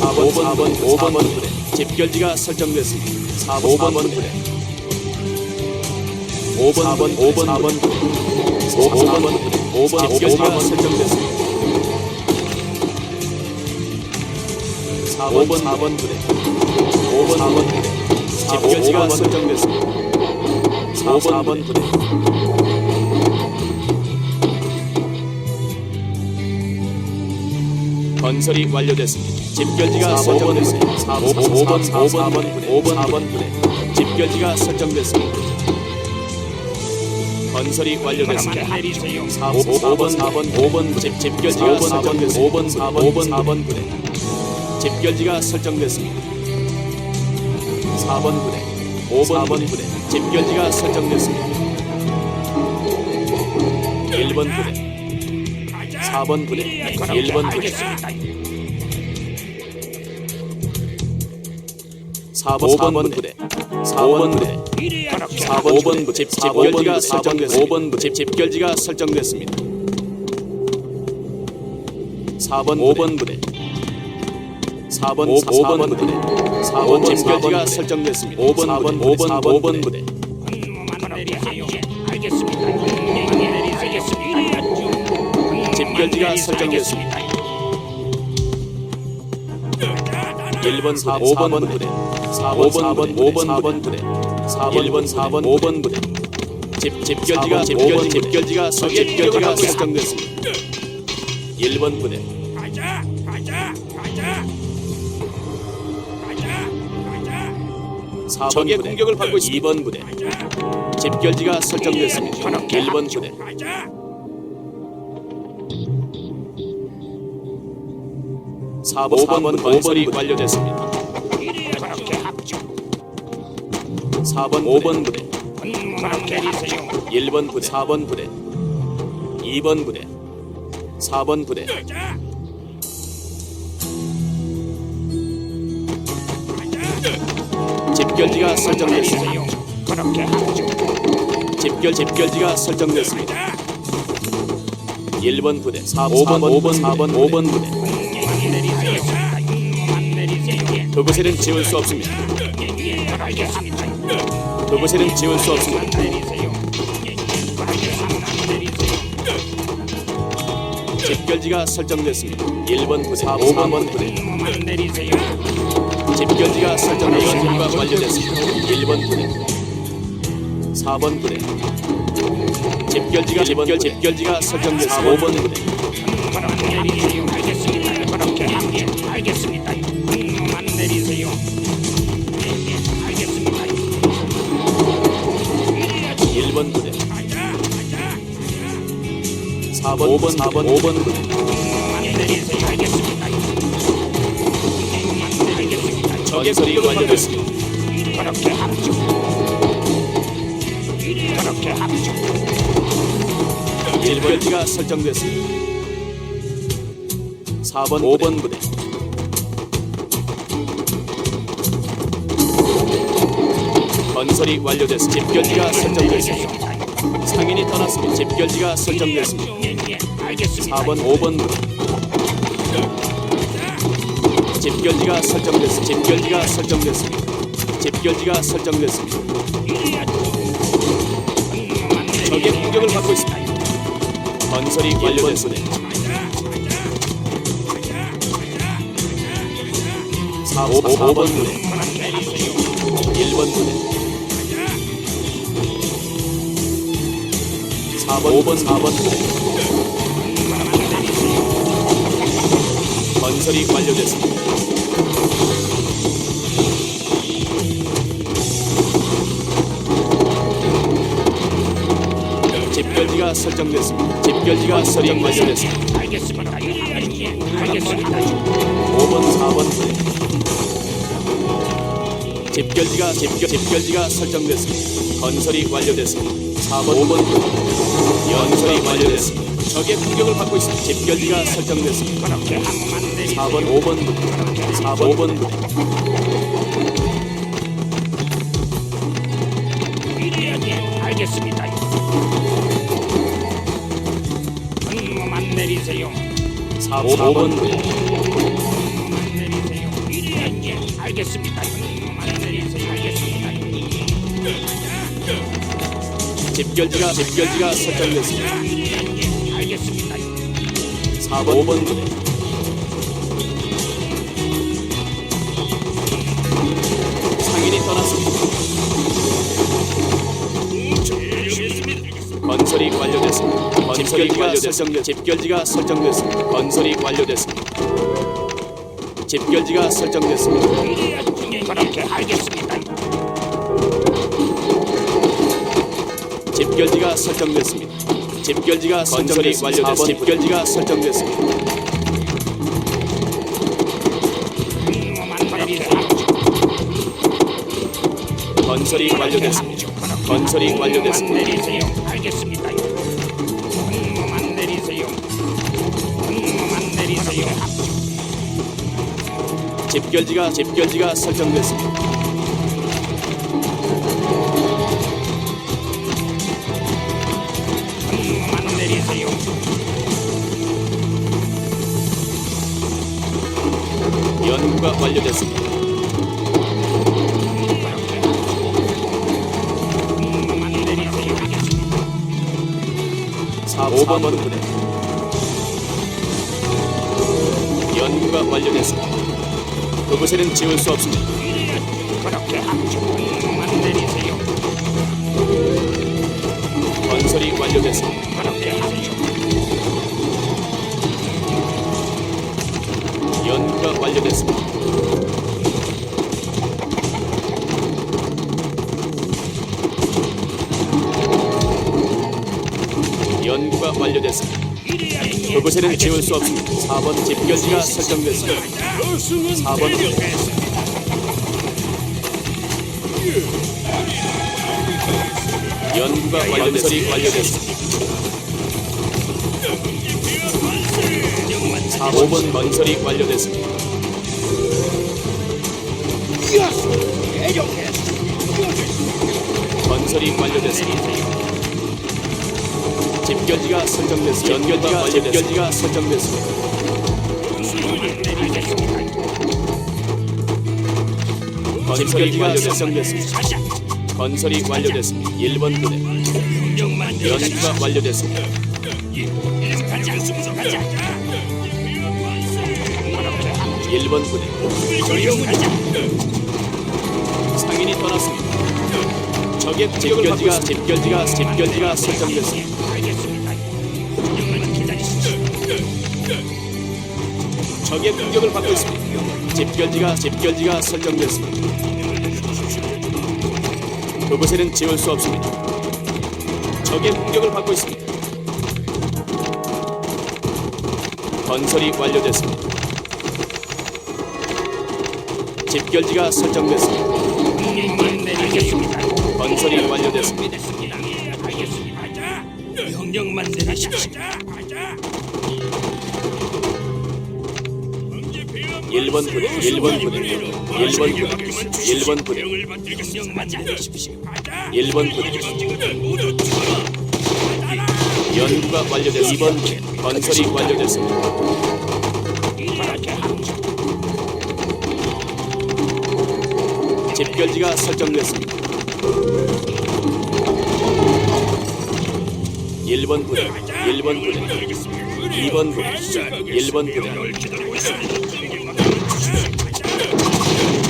4번 4번 5번 부대 집결지가 설정됐습니다. 4번 5번 부대 5번 4번 5번 4번 부대 5번 부대 5번 집결지가 설정됐습니다. 4번 4번 부대 5번 4번 부대 집결지가 설정됐습니다. 4번 부대 건설이 완료됐습니다. 집결지가 설정됐습니다. 5번 5번 5번 부대 5번 4번 부대 집결지가 설정됐습니다. 건설이 완료됐습니다. 내리세요. 4, 5, 4번 4번 5번 부대 집결지가 설정됐습니다. 5번 4번 5번 4번 부대 집결지가 설정됐습니다. 4번 부대 5번 4번 부대 집결지가 설정됐습니다. 1번 부대 4번 부대 1번 부대 4번 5번 부대. 4번 부대. 이래야 4번 5번 부 집, 집결지가 설정됐습니다. 5번 부집 집결지가 설정됐습니다. 4번 5번 부대. 4번 5번 부대. 4번 집결지가 설정됐습니다. 5번 4번 5번 5번 부대. 집결지가 내리세요. 설정됐습니다. 알겠습니다. 1번 4 5번 부대 4번 4번 5번 4번 부대 4번 1번 4번 5번 부대 집 집결지가 집결 집결지가 설- 집결지가 설정됐습니다. 1번 부대 가자, 가자, 가자. 가자, 가자. 4번 적의 공격을 받고 있습니다. 2번 부대 가자, 집결지가 설정됐습니다. 1번 부대 가자. 4번 5번 건설이 완료됐습니다. 4번 5번 부대. 분노만 내리세요. 1번 부대. 4번 부대. 2번 부대. 4번 부대. 가자. 집결지가 설정됐습니다. 그렇게 합주. 집결 집결지가 설정됐습니다. 1번 부대. 4, 5번 5번 4번 5번 부대. 그곳에는 지울 수 없습니다. 그곳에는 지울 수 없습니다. 집결지가 설정됐습니다. 1번 부대 4, 5번 부대. 집결지가 설정됐습니다. 완료됐습니다. 1번 부대 4번 부대 집결지가 집결 집결지가 설정됐습니다. 5번 부대 1번 부대 4번 5번 4번 5번 부대. 적의 소리 완료됐습니다. 그렇게 합주. 그렇게 합주. 집결지가 설정됐습니다. 4번 5번 부대 건설이 완료됐습니다. 집결지가 설정됐습니다. 상인이 떠났습니다. 집결지가 설정됐습니다. 예, 예, 알겠습니다. 4번 5번 부대 집결지가 설정됐습니다. 집결지가 설정됐습니다. 집결지가 설정됐습니다. 적의 공격을 받고 있습니다. 건설이 완료됐습니다. 4, 5, 5번 부대 1번 부대 4번 5번 4번 부대 건설이 완료됐습니다. 집결지가 설정됐습니다. 집결지가 설정 완료됐습니다. 알겠습니다. 예, 예, 알겠습니다. 5번 4번 부대 집결지가 집결 집결지가 설정됐습니다. 건설이 완료됐습니다. 4번 5번 부대 연설이 완료됐습니다. 적의 공격을 받고 있습니다. 집결지가 설정됐습니다. 그렇게 한번 내리. 4번 5번 부대 4번 5번 부대 이래야지. 알겠습니다. 분노만 내리세요. 4, 5번 부대 분노만 내리세요. 알겠습니다. 집결지가 집결지가 설정됐습니다. 알겠습니다. 4번 5번 부대 상인이 떠났습니다. 건설이 완료됐습니다. 건설이 완료됐습니다. 집결지가 설정됐습니다. 건설이 완료됐습니다. 집결지가 설정됐습니다. 그렇게 알겠습니다. 집결지가 설정됐습니다. 집결지가 건설이 완료됐습니다. 집결지가 설정됐습니다. 건설이 완료됐습니다. 건설이 완료됐습니다. 내리세요. 알겠습니다. 명령만 내리세요. 명령만 내리세요. 집결지가 집결지가 설정됐습니다. 연구가 완료됐습니다. 명령만 내리세요. 알겠습니다. 4, 5번 부대 연구가 완료됐습니다. 그곳에는 지울 수 없습니다. 건설이 완료됐습니다. 완료됐습니다. 연구가 완료됐습니다. 그곳에는 지울 수 없습니다. 4번 집결지가 설정됐습니다. 4번 부대 연구가 완전설이 완료됐습니다. 4, 5번 건설이 완료됐습니다. 건설이 완료됐습니다. 집결지가 설정됐습니다. 연결지가 집결지가 설정됐습니다. 건설이 완료됐습니다. 건설이 완료됐습니다. 1번 부대 연구가 완료됐습니다. 일번 부대 떠났습니다. 적의 집결지가 집결지가 집결지가 설정됐습니다. 적의 공격을 받고 있습니다. 집결지가 집결지가 설정됐습니다. 그곳에는 지울 수 없습니다. 적의 공격을 받고 있습니다. 건설이 완료됐습니다. 집결지가 설정됐습니다. 알겠습니다. 건설이 완료됐습니다. 알겠습니다. 명령만 내리십시오. 1번 부대, 1번 부대, 1번 부대, 1번 부대, 명령만 내리십시오. 1번 부대. 연구가 완료됐습니다. 2번 부대, 건설이 완료됐습니다. 집결지가 설정됐습니다. 1번 부대, 1번 부대, 2번 부대, 1번 부대,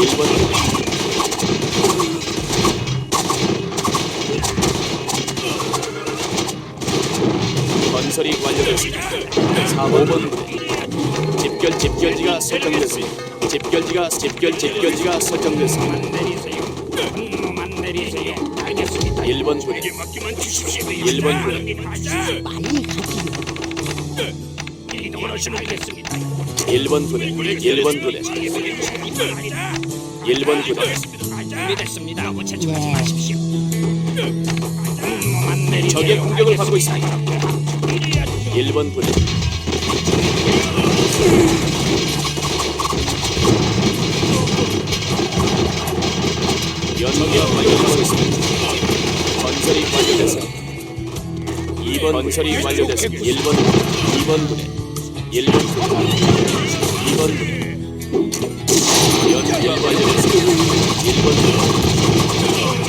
1번 부대. 건설이 완료됐습니다. 4, 5번 부대. 집결 집결지가 설정됐습니다. 집결지가 집결 집결지가. 알겠습니다. 1번 부대, 맡기만 주십시오. 1번 부대, 이동을 알겠습니다. 1번 부대, 1번 부대, 1번 부대. 준비됐습니다. 너무 재촉하지 마십시오. 명령만 내리세요. 적의 공격을 받고 있습니다. 1번 부대, 연기가 완료되고 있습니다. 건설이 완료됐습니다. 2번 건설이 완료됐습니다. 1번 부대, 2번 부대, 1번 부대, 2번 부대, 연기가 완료됐습니다. 1번 부대 건설이 완료.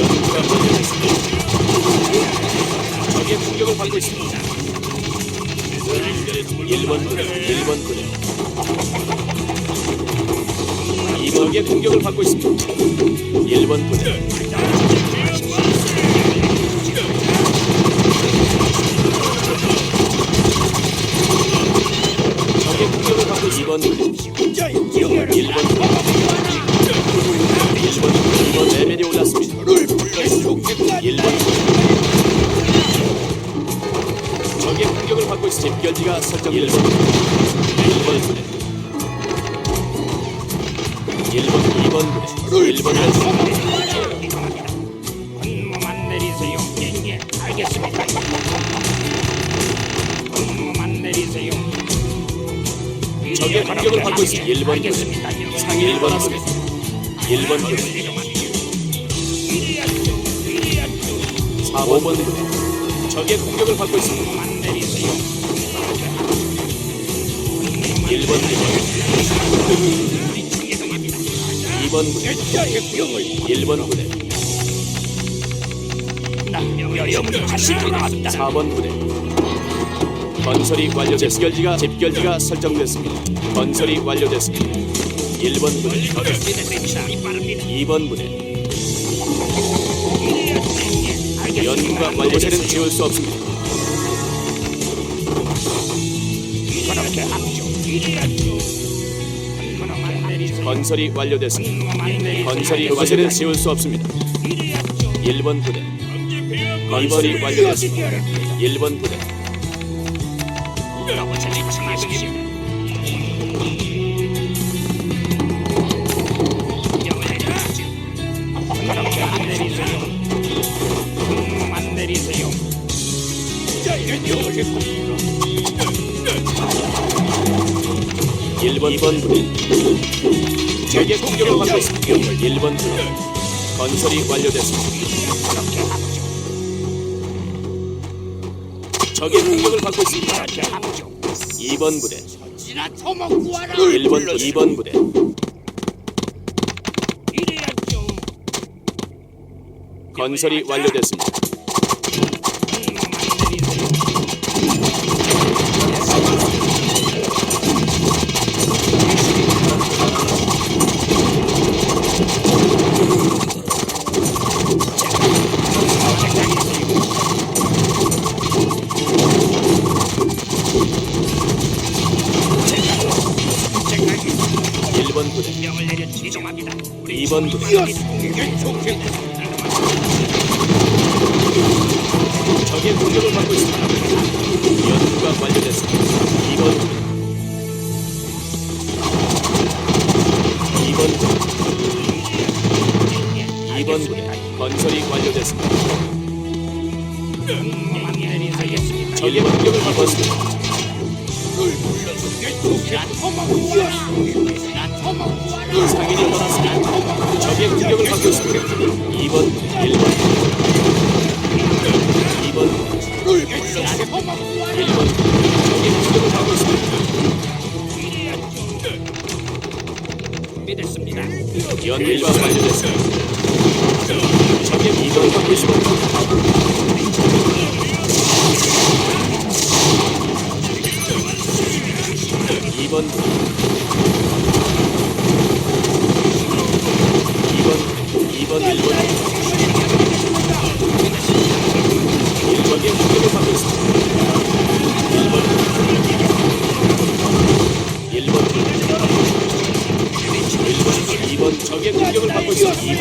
연기가 완료됐습니다. 적의 공격을 받고 있습니다. 1번 부대, 1번 부대. 2번의 공격을 받고 있습니다. 1번 부대. 적의 공격을 받고 있습니다. 2번 부대. 1번 부대. 집결지가 설정됐습니다. 1번 부대 1번, 2번 부대 1번 부대 분모만 내리세요. 예, 예, 알겠습니다. 분모만 내리세요. 적의 공격을 받고 있습니다. 1번 부대 알겠습니다. 상위 1번 부대 1번 부대 4번 부대 적의 공격을 받고 있습니다. 내리세요. 1번 부대 2번 부대 1번 부대 명령 다시 돌아왔다. 4번 부대 건설이 완료됐습니다. 집결지가 집결지가 설정됐습니다. 건설이 완료됐습니다. 1번 부대 이 빠릅니다. 2번 부대 연구가 완료되는 지울 수 없습니다. 건설이 완료됐습니다. 건설이 그것에는 지울 수 없습니다. 1번 부대 건설이 완료됐습니다. 1번 부대 내리세요. 분모만 내리세요. 1번 2번 부대 적의 공격을 받고 있습니다. 1번 부대 건설이 완료됐습니다. 적의 공격을 받고 있습니다. 그렇게 합죠. 2번 부대 지나 터먹고 와라. 1번 2번 부대. 건설이 완료됐습니다. 2번 부대 적의 공격을 받고 있습니다. 연구가 완료됐습니다. 2번 부대 2번 부대 2번 부대 건설이 완료됐습니다. 적의 공격을 받고 있습니다. 상인이 떠났습니다. 적의 공격을 받고 있습니다. 2번, 1번, 2번, 1번, 적의 공격을 받고 있습니다. 준비됐습니다. 연기가 완료됐습니다. 적의 2번 받고 있습니다. 2번, 2번, 2번, 1번, 1번의 공격을 받고 있습니다. 1번, 1번, 1번, 2번 적의 공격을 받고 있습니다. 2번,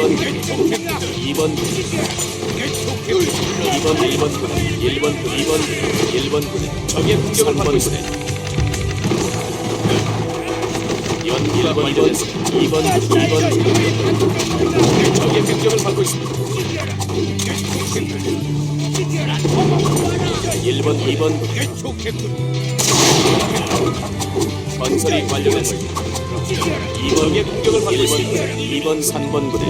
2번, 2번, 1번, 1번, 2번, 1번, 적의 공격을 받고 있습니다. 연기가 완료됐습니다. 2번, 2번, 적의 공격을 받고 있습니다. 1번, 2번, 건설이 완료됐습니다. 2번의 공격을 받고 있습니다. 2번, 3번 부대